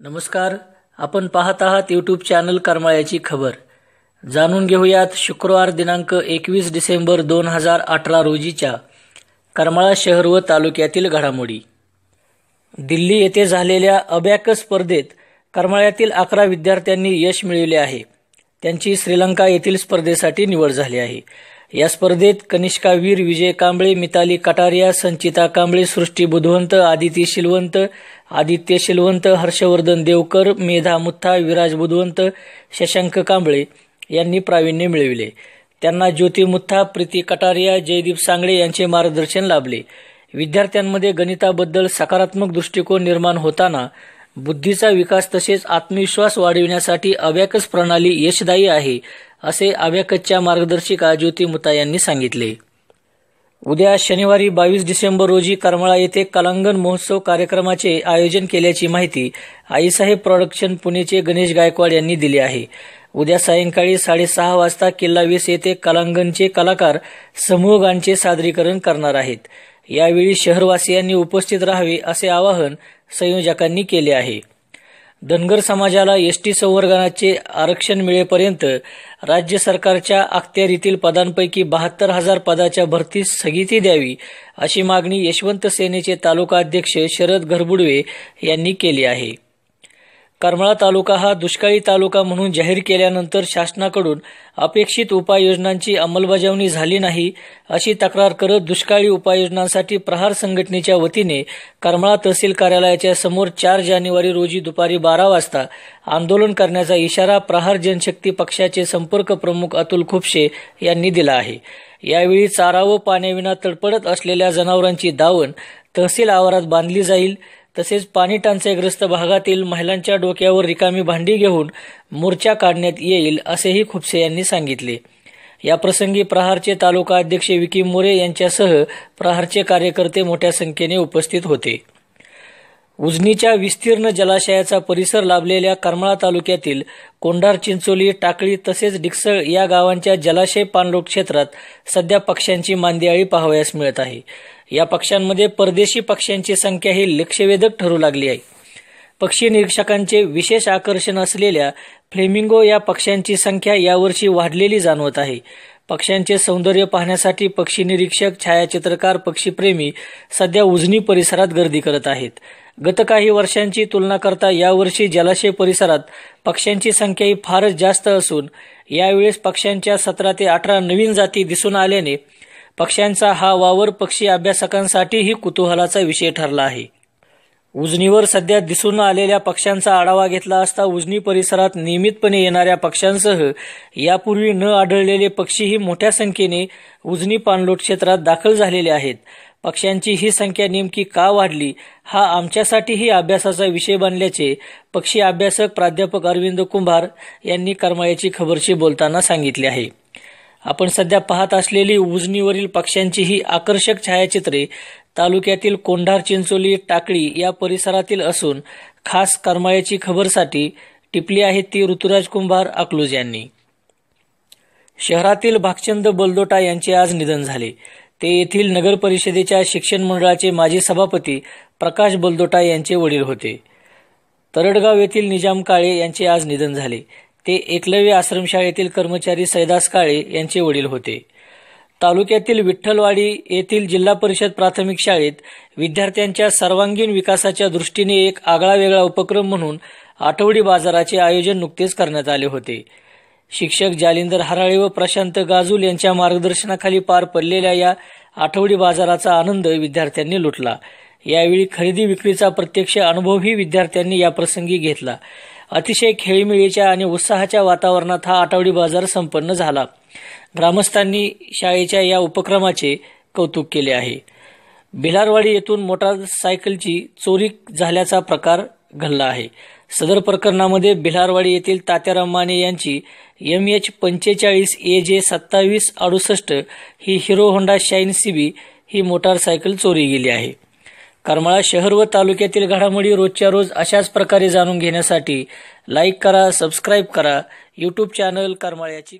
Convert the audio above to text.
नमस्कार. आपण पाहत आहात यूट्यूब चॅनल करमाळ्याची खबर. जाणून घेऊयात शुक्रवार दिनांक एकवीस डिसेंबर दोन हजार अठरा रोजीच्या करमाळा शहर व तालुक्यातील घडामोडी. दिल्ली येथे झालेल्या अबॅक स्पर्धेत करमाळ्यातील अकरा विद्यार्थ्यांनी यश मिळविले आहे. त्यांची श्रीलंका येथील स्पर्धेसाठी निवड झाली आहे. या स्पर्धेत कनिष्का वीर विजय कांबळे मिताली कटारिया संचिता कांबळे सृष्टी बुधवंत आदिती शिलवंत आदित्य शिलवंत हर्षवर्धन देवकर मेधा मुथा विराज बुधवंत शशांक कांबळे यांनी प्रावीण्य मिळविले. त्यांना ज्योती मुथा प्रीती कटारिया जयदीप सांगळे यांचे मार्गदर्शन लाभले. विद्यार्थ्यांमध्ये गणिताबद्दल सकारात्मक दृष्टिकोन निर्माण होताना बुद्धीचा विकास तसेच आत्मविश्वास वाढविण्यासाठी अव्याकस प्रणाली यशदायी आहे असे अव्याकसच्या मार्गदर्शिका ज्योती मुता यांनी सांगितले. उद्या शनिवारी बावीस डिसेंबर रोजी करमाळा येथे कलांगण महोत्सव कार्यक्रमाचे आयोजन केल्याची माहिती आईसाहेब प्रोडक्शन पुणेचे गणेश गायकवाड यांनी दिली आहे. उद्या सायंकाळी साडेसहा वाजता किल्ला वीस येथे कलांगणचे कलाकार समूह गानचे सादरीकरण करणार आहेत. यावेळी शहरवासियांनी उपस्थित राहावे असे आवाहन संयोजकांनी केले आहे. धनगर समाजाला एसटी संवर्गाचे आरक्षण मिळेपर्यंत राज्य सरकारच्या अखत्यारीतील पदांपैकी बहात्तर हजार पदाच्या भरतीस स्थगिती द्यावी अशी मागणी यशवंत सेनेचे तालुका अध्यक्ष शरद घरबुडवे यांनी केली आहे. करमाळा तालुका हा दुष्काळी तालुका म्हणून जाहीर केल्यानंतर शासनाकडून अपेक्षित उपाययोजनांची अंमलबजावणी झाली नाही अशी तक्रार करत दुष्काळी उपाययोजनांसाठी प्रहार संघटनेच्या वतीने करमाळा तहसील कार्यालयाच्या समोर चार जानेवारी रोजी दुपारी बारा वाजता आंदोलन करण्याचा इशारा प्रहार जनशक्ती पक्षाचे संपर्क प्रमुख अतुल खुपशे यांनी दिला आहे. यावेळी चारा व पाण्याविना तडपडत असलेल्या जनावरांची दावण तहसील आवारात बांधली जाईल. तसेच पाणी टंचाईग्रस्त भागातील महिलांच्या डोक्यावर रिकामी भांडी घेऊन मोर्चा काढण्यात येईल असेही खुपसे यांनी सांगितले. या प्रसंगी प्रहारचे तालुका अध्यक्ष विकी मोरे यांच्यासह प्रहारचे कार्यकर्ते मोठ्या संख्येने उपस्थित होते. उजनीच्या विस्तीर्ण जलाशयाचा परिसर लाभलेल्या करमाळा तालुक्यातील कोंढार चिंचोली टाकळी तसेच डिकसळ या गावांच्या जलाशय पाणलोट क्षेत्रात सध्या पक्ष्यांची मांदियाळी पाहावयास मिळत आहे. या पक्ष्यांमध्ये परदेशी पक्ष्यांची संख्या ही लक्षवेधक ठरू लागली आहे. पक्षी निरीक्षकांचे विशेष आकर्षण असलेल्या फ्लेमिंगो या पक्ष्यांची संख्या यावर्षी वाढलेली जाणवत आहे. पक्ष्यांचे सौंदर्य पाहण्यासाठी पक्षी निरीक्षक छायाचित्रकार पक्षीप्रेमी सध्या उजनी परिसरात गर्दी करत आहेत. गत काही वर्षांची तुलना करता यावर्षी जलाशय परिसरात पक्ष्यांची संख्या ही फारच जास्त असून यावेळेस पक्ष्यांच्या सतरा ते अठरा नवीन जाती दिसून आल्याने पक्ष्यांचा हा वावर पक्षी अभ्यासकांसाठीही कुतूहलाचा विषय ठरला आहे. उजनीवर सध्या दिसून आलेल्या पक्ष्यांचा आढावा घेतला असता उजनी परिसरात नियमितपणे येणाऱ्या पक्ष्यांसह यापूर्वी न आढळलेले पक्षीही मोठ्या संख्येने उजनी पाणलोट क्षेत्रात दाखल झालेले आहेत. पक्ष्यांची ही संख्या नेमकी का वाढली हा आमच्यासाठीही अभ्यासाचा विषय बनल्याचे पक्षी अभ्यासक प्राध्यापक अरविंद कुंभार यांनी करमाळ्याची खबरशी बोलताना सांगितले आहे. आपण सध्या पाहत असलेली उजनीवरील पक्ष्यांची ही आकर्षक छायाचित्रे तालुक्यातील कोंढार चिंचोली टाकळी या परिसरातील असून खास करमाळ्याची खबरसाठी टिपली आहे ती ऋतुराज कुंभार अकलूज यांनी. शहरातील भागचंद बलदोटा यांचे आज निधन झाले. ते येथील नगर परिषदेच्या शिक्षण मंडळाचे माजी सभापती प्रकाश बलदोटा यांचे वडील होते. तरडगाव येथील निजाम काळे यांचे आज निधन झाले. ते एकलव्य आश्रमशाळेतील कर्मचारी सैदास काळे यांचे वडील होते. तालुक्यातील विठ्ठलवाडी येथील जिल्हा परिषद प्राथमिक शाळेत विद्यार्थ्यांच्या सर्वांगीण विकासाच्या दृष्टीने एक आगळा वेगळा उपक्रम म्हणून आठवडी बाजाराचे आयोजन नुकतेच करण्यात आले होते. शिक्षक जालिंदर हराळे व प्रशांत गाजूल यांच्या मार्गदर्शनाखाली पार पडलेल्या या आठवडी बाजाराचा आनंद विद्यार्थ्यांनी लुटला. यावेळी खरेदी विक्रीचा प्रत्यक्ष अनुभवही विद्यार्थ्यांनी या प्रसंगी घेतला. अतिशय खेळीमेळीच्या आणि उत्साहाच्या वातावरणात हा आठवडी बाजार संपन्न झाला. ग्रामस्थांनी शाळेच्या या उपक्रमाचे कौतुक केले आहे. भिलारवाडी येथून मोटारसायकलची चोरी झाल्याचा प्रकार घडला आहे. सदर प्रकरणामध्ये भिलारवाडी येथील तात्याराम माने यांची एम एच पंचेचाळीस ए जे सत्तावीस अडुसष्ट ही हिरो होंडा शाईन सीबी ही मोटारसायकल चोरी गेली आहे. करमाळा शहर व तालुक्यातील घडामोडी रोजच्या रोज अशाच प्रकारे जाणून घेण्यासाठी लाईक करा सबस्क्राईब करा. YouTube channel करमाळ्याची